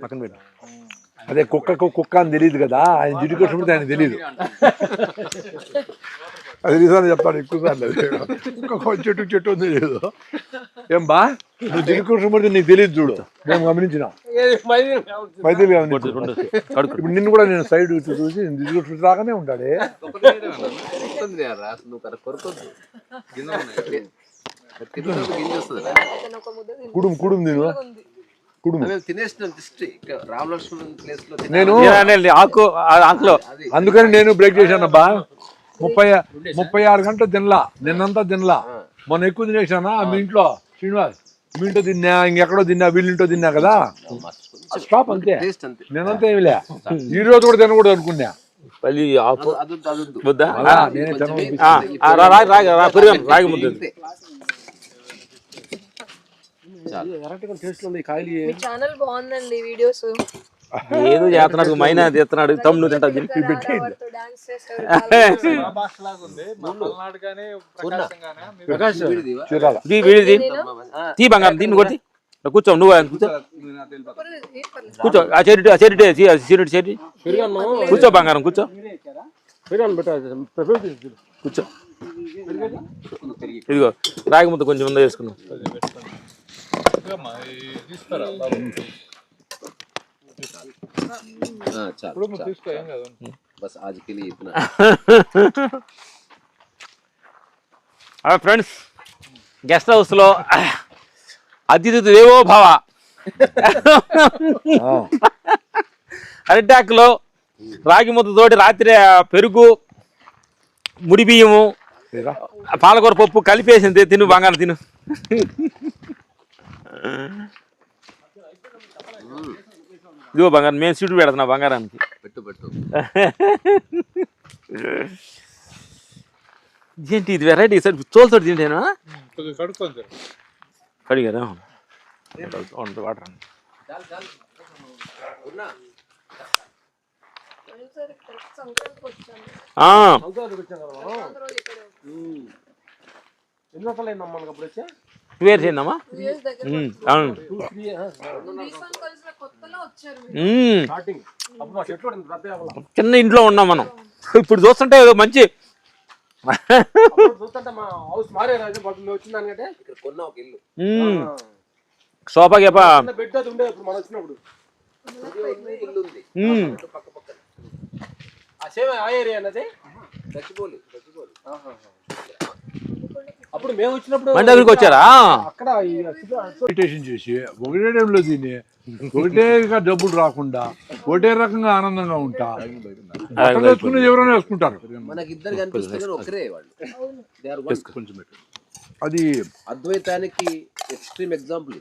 పక్కన పెట్టు. అదే కుక్కకు కుక్క అని తెలియదు కదా ఆయన జిడ్డు కట్టుకుంటే ఆయన తెలియదు అది నిజాన్ని చెప్తాను ఎక్కువ సార్లు అది. కుక్క చెట్టు చెట్టు అని తెలియదు ఏం బా నువ్వు జిడ్డు కట్టుకుంటే నీకు తెలియదు చూడు. మేము గమనించిన. గమనించు. ఇప్పుడు నిన్ను కూడా నేను సైడ్ చూసి జిడ్డు కట్టుకుంటే రాగానే ఉంటాడే. కుడుము కుడుము నేను ఉంది. కుడుము. మేము తినేసిన దిష్టి ఇక్కడ రామలక్ష్మణ్ ప్లేస్లో తిన్నాం. నేను ఆకు ఆకులో. అది. అందుకని నేను బ్రేక్ చేశానబ్బా ముప్పై ముప్పై ఆరు గంటలు తినలా. నిన్నంతా తినలా. మొన్న ఎక్కువ తినేసానా మీ ఇంట్లో? శ్రీనివాస్ మీ ఇంట్లో తిన్నా ఇంకెక్కడో తిన్నా వీళ్ళింటో తిన్నా కదా? స్టాప్ అంతే. నేనంతా ఏమిలే ఈ రోజు కూడా తినకూడదు అనుకున్నా. రాగి రాగి రాగి ముద్ద. అంతే. మీ ఛానల్ బాగుందండి వీడియోస్ ఏదో చేస్తున్నాడు మైనా చేస్తున్నాడు తమ్ముడు తింటా తిని డాన్స్ చేస్తారు వీడిదివా? చీరాల తీ వీడిది తీ. బంగారం దీన్ని కొట్టి కూర్చో నువ్వు ఆయన కూర్చో. కూర్చో ఆ చెరిటి ఆ చెరిటి చెరిటి చెరి కూర్చో బంగారం కూర్చో. కూర్చో. ఇదిగో రాగి ముద్ద కొంచెం ముందు వేసుకున్నాం ఆ, చాలు చాలు. బస్ ఆజ్కి లియే ఇतना అలా ఫ్రెండ్స్ గెస్ట్ హౌస్లో అతిథి దేవో భవ అరిటాకులో రాగి ముద్దతోటి రాత్రి ఆ పెరుగు ముడి బియ్యము. పాలకూర పప్పు కలిపేసింది తిను బంగారం తిను ఇదిగో బంగారం మేము సీటు పెడుతున్నా బంగారానికి. పెట్టు పెట్టు. ఏంటి ఇది వెరైటీ సార్? తోలుతోటి తింటేనా? కడిగారా? వాటర్ అండి. ఇక్కడే. వేరు చేయందమ్మా టూ ఇయర్స్ ఉమ్, అవును. చిన్న ఇంట్లో ఉన్నాం మనం. ఇప్పుడు చూస్తుంటే ఏదో మంచి ఇక్కడ కొన్న ఒక ఇల్లు ఉమ్. సోఫా గేపా గచ్చిబౌలి. గచ్చిబౌలి. అప్పుడు మేము వచ్చినప్పుడు మన దగ్గరికి వచ్చారా? అక్కడ ఈ మెడిటేషన్ చేసి ఒకటే టైంలో తిని ఒకటేగా డబ్బులు రాకుండా ఒకటే రకంగా ఆనందంగా ఉంటా. వేసుకునేది ఎవరైనా వేసుకుంటారు. ఒకరే వాళ్ళు. కొంచెం. అది అద్వైతానికి ఎక్స్ట్రీమ్ ఎగ్జాంపుల్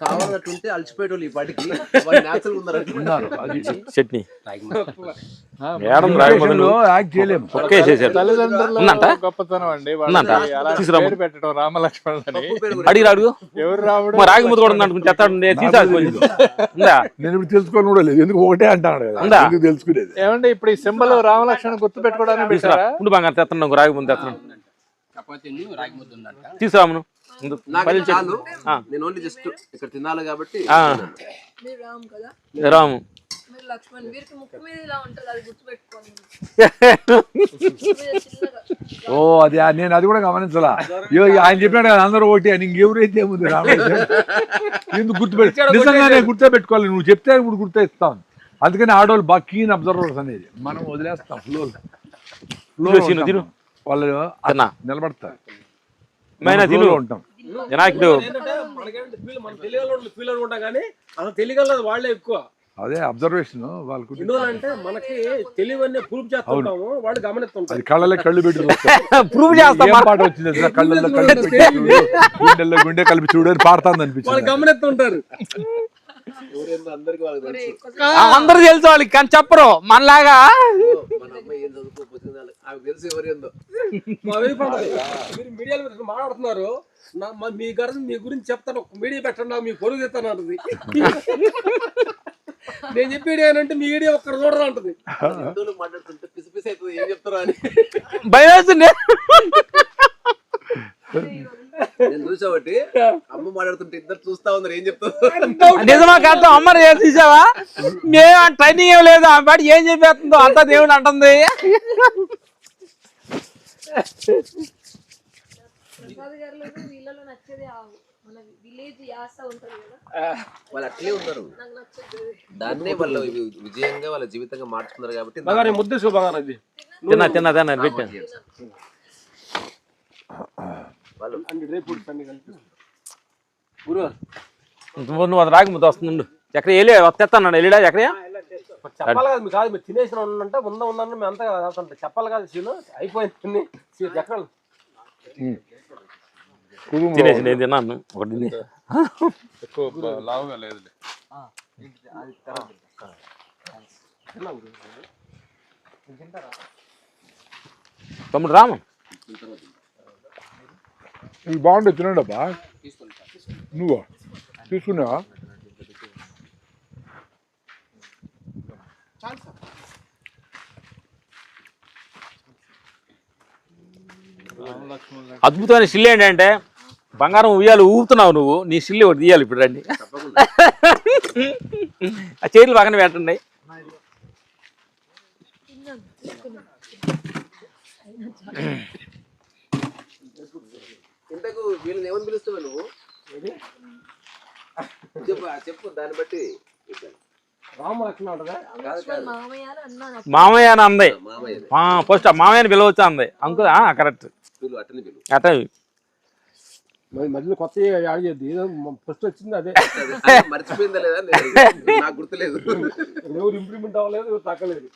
కావాలన్నట్టుంటే అలసిపోయేటోళ్ళు ఈ పాటికి వాళ్ళు న్యాచురల్ ఉన్నారంటే. ఉన్నారు. అది చట్నీ. మేడం రాగి మెడిటేషన్లో యాక్ట్ చేయలేము. ఒకే చేశారు ఉందంట గొప్పతనం అండి. ఉందంట? వాళ్ళకి అలా తీసుకురాము. పేరు పెట్టడం రామలక్ష్మణ్ అని. అడిగి? అడుగు ఎవరు రావడం మరి రాగి ముద్ద కూడా ఉందనుకుని చెత్తాడు తీసాడు కొంచెం. ఉందా? నేను ఇప్పుడు తెలుసుకోని కూడా లేదు. ఎందుకు ఒకటే కదా? ఎందుకు తెలుసుకునేది? ఏమంటే ఇప్పుడు ఈ సింబల్ రామలక్ష్మణ్ గుర్తు పెట్టుకోవడానికి ఉండు రాగి తీసుకురామును ముందు నాకు పల్లి చాలు. నేను ఓన్లీ జస్ట్ ఇక్కడ తినాలి కాబట్టి. మీరు రామ్ కదా? రాము. మీరు లక్ష్మణ్ వీరికి ముక్కు మీద ఇలా ఉంటుంది అది గుర్తుపెట్టుకోండి. ముక్కు మీద చిన్నగా. ఓ అది నేను అది కూడా గమనించలా. ఆయన చెప్పినాడు కదా అందరూ ఒకటి అని ఇంకెవరైతే ఏముంది రామయ్య ఎందుకు గుర్తుపెట్టి? నిజంగానే గుర్తుపెట్టుకోవాలి నువ్వు చెప్తే ఇప్పుడు గుర్తు అందుకని ఆడవాళ్ళు బాగా కీన్ అబ్జర్వర్స్ అనేది. మనం వదిలేస్తాం ఫ్లో తిను. వాళ్ళు. నిలబడతారు. మైనా ఉంటాం. తెలియగలదు వాళ్ళే ఎక్కువ. అదే అబ్జర్వేషన్ వాళ్ళకు మనకి తెలివన్నీ ప్రూఫ్ చేస్తుంటాము వాళ్ళు గమనిస్తుంటారు. కళ్ళలో కళ్ళు పెట్టి చూస్తారు. ప్రూవ్ చేస్తాం ఏం పాట వచ్చింది అసలు కళ్ళల్లో కళ్ళు పెట్టి చూడు. గుండెల్లో గుండె కలిపి చూడు అని పాడుతుంది వాళ్ళు అనిపించింది గమనిస్తుంటారు. అందరూ తెలుసు. వాళ్ళకి కానీ చెప్పరు మనలాగా? అన్నది, మీడియాలో మాట్లాడుతున్నారు. నా మ- మీ గారు మీ గురించి చెప్తాను. ఒక మీడియా పెట్టండి నాకు మీ పొరుగు తెస్తాను అంటది. నేను చెప్పేది ఏంటంటే మీ మీడియా ఒక్కరు చూడరు అంటది. మాట్లాడుతుంటే పిసి పిసి అవుతుంది ఏం చెప్తారో అని. భయం వేస్తుంది. నేను చూసాబట్టి అమ్మ మాట్లాడుతుంటే ఇద్దరు చూస్తా ఉన్నారు ఏం చెప్తావు? నిజమా కాదు అమ్మని ఏం చూసావా? మేము ట్రైనింగ్ ఏం లేదు ఆ పాటి ఏం చెప్పేస్తుందో అంతా దేవుడు అంటుంది. ప్రసాద్ గారిలో వీళ్ళలో నచ్చేది ఆ మన విలేజ్ యాస ఉంటది కదా వాళ్ళు అట్లే ఉన్నారు. నాకు నచ్చదు దాన్నే వాళ్ళు విజయంగా వాళ్ళ జీవితంగా మార్చుకున్నారు కాబట్టి ఇది. తిన్నా తిన్నా తిన్నా పెట్టాను గురువు నువ్వు అది రాగి ముద్ద వస్తుంది ఎక్కడ వెళ్ళి తెస్తాను వెళ్ళిడా ఎక్కడ చెప్పాలి కదా మీకు కాదు మీరు తినేసిన ఉందంటే ఉందా ఉందని మేము అంతా కాదు చెప్పాలి కదా సీను. అయిపోయింది ఎక్కడ తినేసి నేను తిన్నాను. ఒకటి తిని. ఎక్కువ బ- లావుగా లేదులే. తమ్ముడు రాము. ఇది బాగుండే తినండబ్బా నువ్వు? తీసుకున్నావా? అద్భుతమైన సిల్లు ఏంటంటే బంగారం ఉయ్యాలి ఊపుతున్నావు నువ్వు నీ సిల్లు ఒకటి తీయాలి ఇప్పుడు రండి. ఆ చీరలు పక్కన పెట్టండి. ఇంతకు వీళ్ళని ఏమని పిలుస్తావు నువ్వు? చెప్పు చెప్పు దాన్ని బట్టి మామయ్య అని అంది. ఫస్ట్ మామయ్యని పిలవచ్చు అంది. అంకుల్ కరెక్ట్ మరి మధ్యలో కొత్త యాడ్ చేయద్దు ఏదో ఫస్ట్ వచ్చింది అదే. మర్చిపోయిందా లేదా. నాకు గుర్తులేదు. ఎవరు ఇంప్రూవ్మెంట్ అవ్వలేదు తగ్గలేదు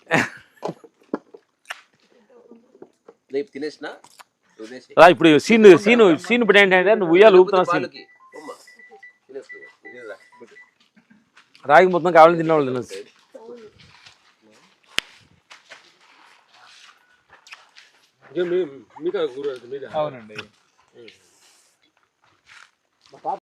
నేను తినేసిన? ఇప్పుడు సీన్ సీన్ సీన్ ఇప్పుడు ఏంటంటే నువ్వు ఉయ్యాలు ఊపుతున్నావు సీన్. రాగి మొత్తం కావాలని తినేవాళ్ళు తినచ్చు ఇంకేం మీ- మీకు గురువు మీదే? అవునండి.